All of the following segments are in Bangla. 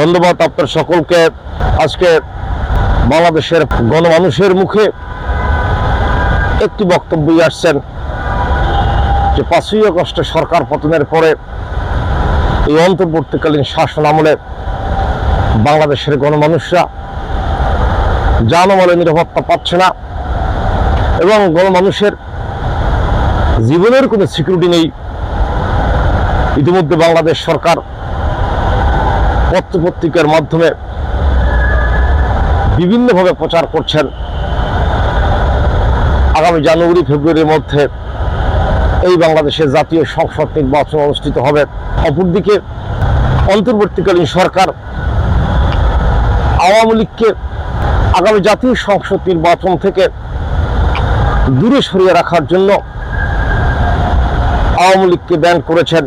ধন্যবাদ আপনার সকলকে। আজকে বাংলাদেশের গণমানুষের মুখে একটি বক্তব্যই আসছেন যে পাঁচই আগস্টে সরকার পতনের পরে এই অন্তর্বর্তীকালীন শাসন আমলে বাংলাদেশের গণমানুষরা জানমালে নিরাপত্তা পাচ্ছে না এবং গণমানুষের জীবনের কোনো সিকিউরিটি নেই। ইতিমধ্যে বাংলাদেশ সরকার পত্রপত্রিকার মাধ্যমে বিভিন্নভাবে প্রচার করছেন। আগামী জানুয়ারি, ফেব্রুয়ারির মধ্যে এই বাংলাদেশের জাতীয় সংসদ নির্বাচন অনুষ্ঠিত হবে। অপরদিকে অন্তর্বর্তীকালীন সরকার আওয়ামী লীগকে আগামী জাতীয় সংসদ নির্বাচন থেকে দূরে সরিয়ে রাখার জন্য আওয়ামী লীগকে ব্যান করেছেন।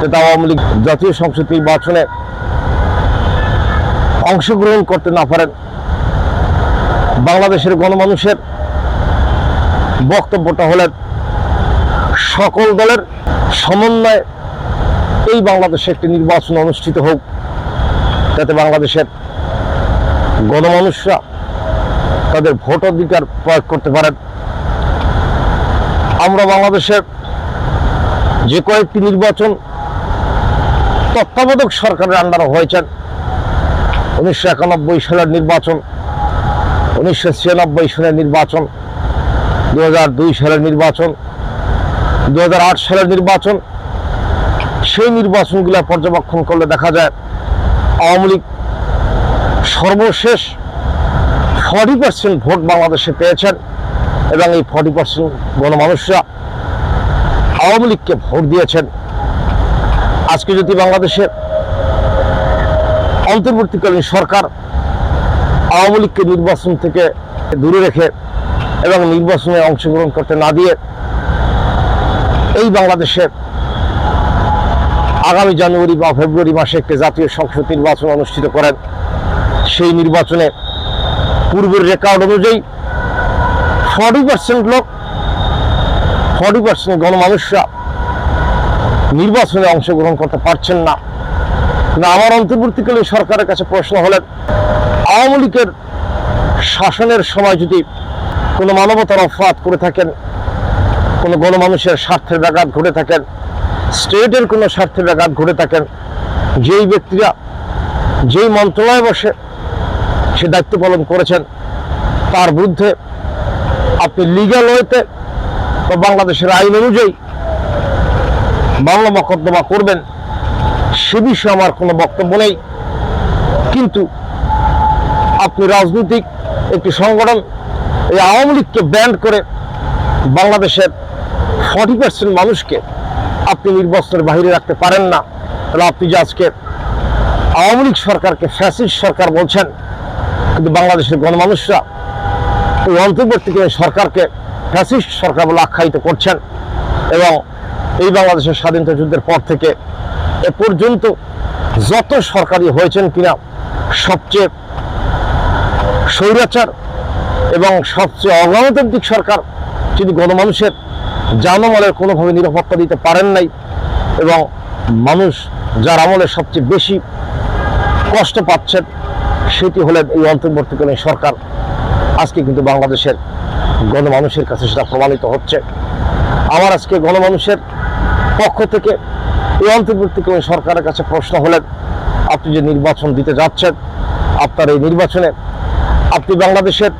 যাতে আওয়ামী লীগ জাতীয় সংসদ নির্বাচনে অংশগ্রহণ করতে না পারেন, বাংলাদেশের গণমানুষের বক্তব্যটা হলেন, সকল দলের সমন্বয়ে এই বাংলাদেশে একটি নির্বাচন অনুষ্ঠিত হোক, যাতে বাংলাদেশের গণমানুষরা তাদের ভোটাধিকার প্রয়োগ করতে পারেন। আমরা বাংলাদেশের যে কয়েকটি নির্বাচন তত্ত্বাবধায়ক সরকারের আন্ডারে হয়েছেন উনিশশো একানব্বই সালের নির্বাচন, উনিশশো ছিয়ানব্বই সালের নির্বাচন দু দুই সালের নির্বাচন দু হাজার আট সালের নির্বাচন, সেই নির্বাচনগুলো পর্যবেক্ষণ করলে দেখা যায় আওয়ামী লীগ সর্বশেষ ফর্টি পার্সেন্ট ভোট বাংলাদেশে পেয়েছেন এবং এই ফর্টি পার্সেন্ট গণমানুষরা আওয়ামী লীগকে ভোট দিয়েছেন। আজকে যদি বাংলাদেশের অন্তর্বর্তীকালীন সরকার আওয়ামী লীগকে নির্বাচন থেকে দূরে রেখে এবং নির্বাচনে অংশগ্রহণ করতে না দিয়ে এই বাংলাদেশের আগামী জানুয়ারি বা ফেব্রুয়ারি মাসে একটি জাতীয় সংসদ নির্বাচন অনুষ্ঠিত করেন। সেই নির্বাচনে পূর্বের রেকর্ড অনুযায়ী ফর্টি পার্সেন্ট লোক ফর্টি পার্সেন্ট গণমানুষরা নির্বাচনে অংশগ্রহণ করতে পারছেন না। আমার অন্তর্বর্তীকালীন সরকারের কাছে প্রশ্ন হলেন, আওয়ামী লীগের শাসনের সময় যদি কোনো মানবতার অপরাধ করে থাকেন, কোনো গণমানুষের স্বার্থের ব্যাঘাত ঘটে থাকেন, স্টেটের কোনো স্বার্থের ব্যাঘাত ঘটে থাকেন, যেই ব্যক্তিরা যেই মন্ত্রণালয়ে বসে সে দায়িত্ব পালন করেছেন, তার বিরুদ্ধে আপনি লিগাল ওয়েতে বাংলাদেশের আইন অনুযায়ী মামলা মকদ্দমা করবেন সে বিষয়ে আমার কোনো বক্তব্য নেই। কিন্তু আপনি রাজনৈতিক একটি সংগঠন, এই আওয়ামী লীগকে ব্যান্ড করে বাংলাদেশের ফর্টি পার্সেন্ট মানুষকে আপনি নির্বাচনের বাইরে রাখতে পারেন না। তাহলে আপনি যে আজকে আওয়ামী লীগ সরকারকে ফ্যাসিস্ট সরকার বলছেন, কিন্তু বাংলাদেশের গণমানুষরা এই অন্তর্বর্তীকালীন সরকারকে ফ্যাসিস্ট সরকার বলে আখ্যায়িত করছেন এবং এই বাংলাদেশের স্বাধীনতা যুদ্ধের পর থেকে এ পর্যন্ত যত সরকারি হয়েছেন কিনা সবচেয়ে স্বৈরাচার এবং সবচেয়ে অগণতান্ত্রিক সরকার যদি গণমানুষের জানমালের কোনোভাবে নিরাপত্তা দিতে পারেন নাই এবং মানুষ যার আমলে সবচেয়ে বেশি কষ্ট পাচ্ছেন, সেটি হলেন এই অন্তর্বর্তীকালীন সরকার। আজকে কিন্তু বাংলাদেশের গণমানুষের কাছে সেটা প্রমাণিত হচ্ছে। আমার আজকে গণমানুষের পক্ষ থেকে এই অন্তর্বর্তীকালীন সরকারের কাছে প্রশ্ন হলেন আপনি যে নির্বাচন দিতে যাচ্ছেন, আপনার এই নির্বাচনে আপনি বাংলাদেশের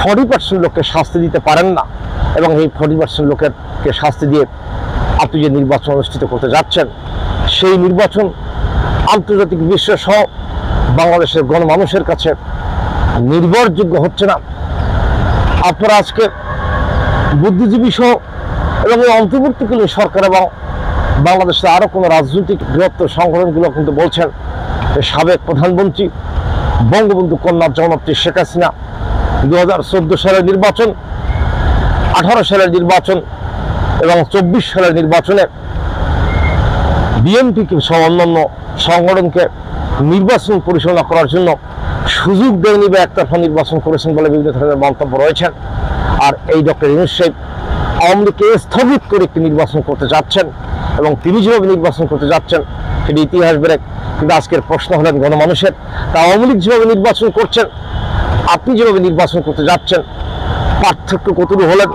ফর্টি পার্সেন্ট লোককে শাস্তি দিতে পারেন না এবং এই ফর্টি পার্সেন্ট লোকেরকে শাস্তি দিয়ে আপনি যে নির্বাচন অনুষ্ঠিত করতে যাচ্ছেন, সেই নির্বাচন আন্তর্জাতিক বিশ্ব সহ বাংলাদেশের গণমানুষের কাছে নির্ভরযোগ্য হচ্ছে না। আপনারা আজকে বুদ্ধিজীবী সহ এবং অন্তর্বর্তীকালীন সরকার এবং বাংলাদেশের আরও কোনো রাজনৈতিক বৃহত্তর সংগঠনগুলো কিন্তু বলছেন সাবেক প্রধানমন্ত্রী, বঙ্গবন্ধু কন্যা জনপ্রিয় শেখ হাসিনা দু হাজার চোদ্দ সালের নির্বাচন, আঠারো সালের নির্বাচন এবং চব্বিশ সালের নির্বাচনে বিএনপিকে সহ অন্যান্য সংগঠনকে নির্বাচন পরিচালনা করার জন্য সুযোগ দেয়নি বা একতরফা নির্বাচন করেছেন বলে বিভিন্ন ধরনের মন্তব্য রয়েছেন আর এই ডক্টর ইউনুস আওয়ামী লীগকে স্থগিত করে একটি নির্বাচন করতে যাচ্ছেন। এবং তিনি যেভাবে নির্বাচন করতে যাচ্ছেন, সেটি ইতিহাস ব্রেক কিন্তু আজকের প্রশ্ন হলেন গণমানুষের। তা আওয়ামী লীগ যেভাবে নির্বাচন করছেন, আপনি যেভাবে নির্বাচন করতে যাচ্ছেন, পার্থক্য কতটুকু হলেন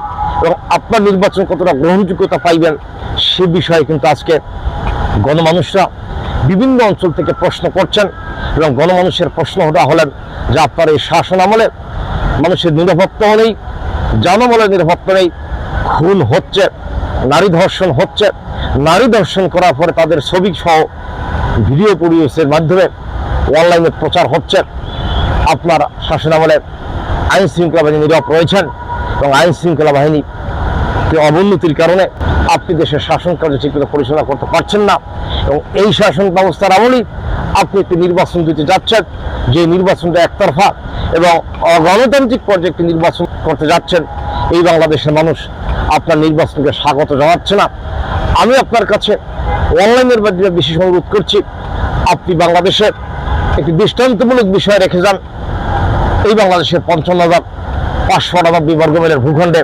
এবং আপনার নির্বাচন কতটা গ্রহণযোগ্যতা পাইবেন, সে বিষয়ে কিন্তু আজকে গণমানুষরা বিভিন্ন অঞ্চল থেকে প্রশ্ন করছেন এবং গণমানুষের প্রশ্ন হলেন যে আপনার এই শাসন আমলে মানুষের নিরাপত্তাও নেই জনবলের নিরাপত্তা নেই, খুন হচ্ছে, নারী ধর্ষণ হচ্ছে নারী দর্শন করার পরে তাদের ছবি সহ ভিডিও পরিবেশের মাধ্যমে অনলাইনে প্রচার হচ্ছে। আপনার শাসন আমলে আইন শৃঙ্খলা বাহিনী নীরব রয়েছেন এবং আইন শৃঙ্খলা বাহিনী অবনতির কারণে আপনি দেশের শাসন কার্য ঠিকমতো পরিচালনা করতে পারছেন না এবং এই শাসন ব্যবস্থার আমলেই আপনি একটি নির্বাচন দিতে যাচ্ছেন, যে নির্বাচনটা একতরফা এবং অগণতান্ত্রিক পর্যায়ে একটি নির্বাচন করতে যাচ্ছেন। এই বাংলাদেশের মানুষ আপনার নির্বাচনকে স্বাগত জানাচ্ছে না। আমি আপনার কাছে অনলাইনের মাধ্যমে বিশেষ অনুরোধ করছি, আপনি বাংলাদেশের একটি দৃষ্টান্তমূলক বিষয় রেখে যান। এই বাংলাদেশের পঞ্চান্ন হাজার পাঁচশো আটানব্বই বর্গমাইলের ভূখণ্ডে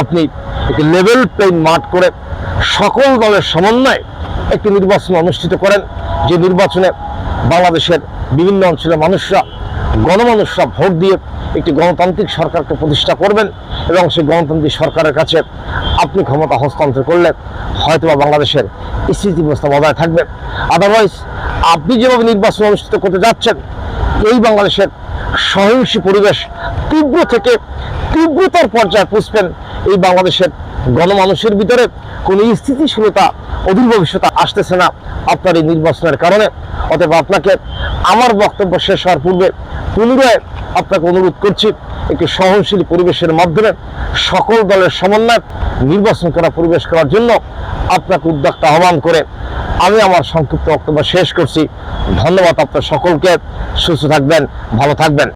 আপনি একটি লেভেল প্লেন মাঠ করে সকল দলের সমন্বয়ে একটি নির্বাচন অনুষ্ঠিত করেন। যে নির্বাচনে বাংলাদেশের বিভিন্ন অঞ্চলের মানুষরা, গণমানুষরা ভোট দিয়ে একটি গণতান্ত্রিক সরকারকে প্রতিষ্ঠা করবেন এবং সেই গণতান্ত্রিক সরকারের কাছে আপনি ক্ষমতা হস্তান্তর করলে হয়তোবা বাংলাদেশের স্থিতি ব্যবস্থা বজায় থাকবে। আদারওয়াইজ আপনি যেভাবে নির্বাচন অনুষ্ঠিত করতে যাচ্ছেন, এই বাংলাদেশের সহিংসী পরিবেশ তীব্র থেকে তীব্রতার পর্যায়ে পুষবেন এই বাংলাদেশের গণমানুষের ভিতরে কোনো স্থিতিশীলতা অদূর ভবিষ্যতে আসতেছে না আপনার এই নির্বাচনের কারণে। অতএব আপনাকে আমার বক্তব্য শেষ হওয়ার পূর্বে পুনরায় আপনাকে অনুরোধ করছি, একটি সহনশীল পরিবেশের মাধ্যমে সকল দলের সমন্বয় নির্বাচন করা, পরিবেশ করার জন্য আপনাকে উদ্যোক্তা আহ্বান করে আমি আমার সংক্ষিপ্ত বক্তব্য শেষ করছি। ধন্যবাদ আপনার সকলকে। সুস্থ থাকবেন, ভালো থাকবেন।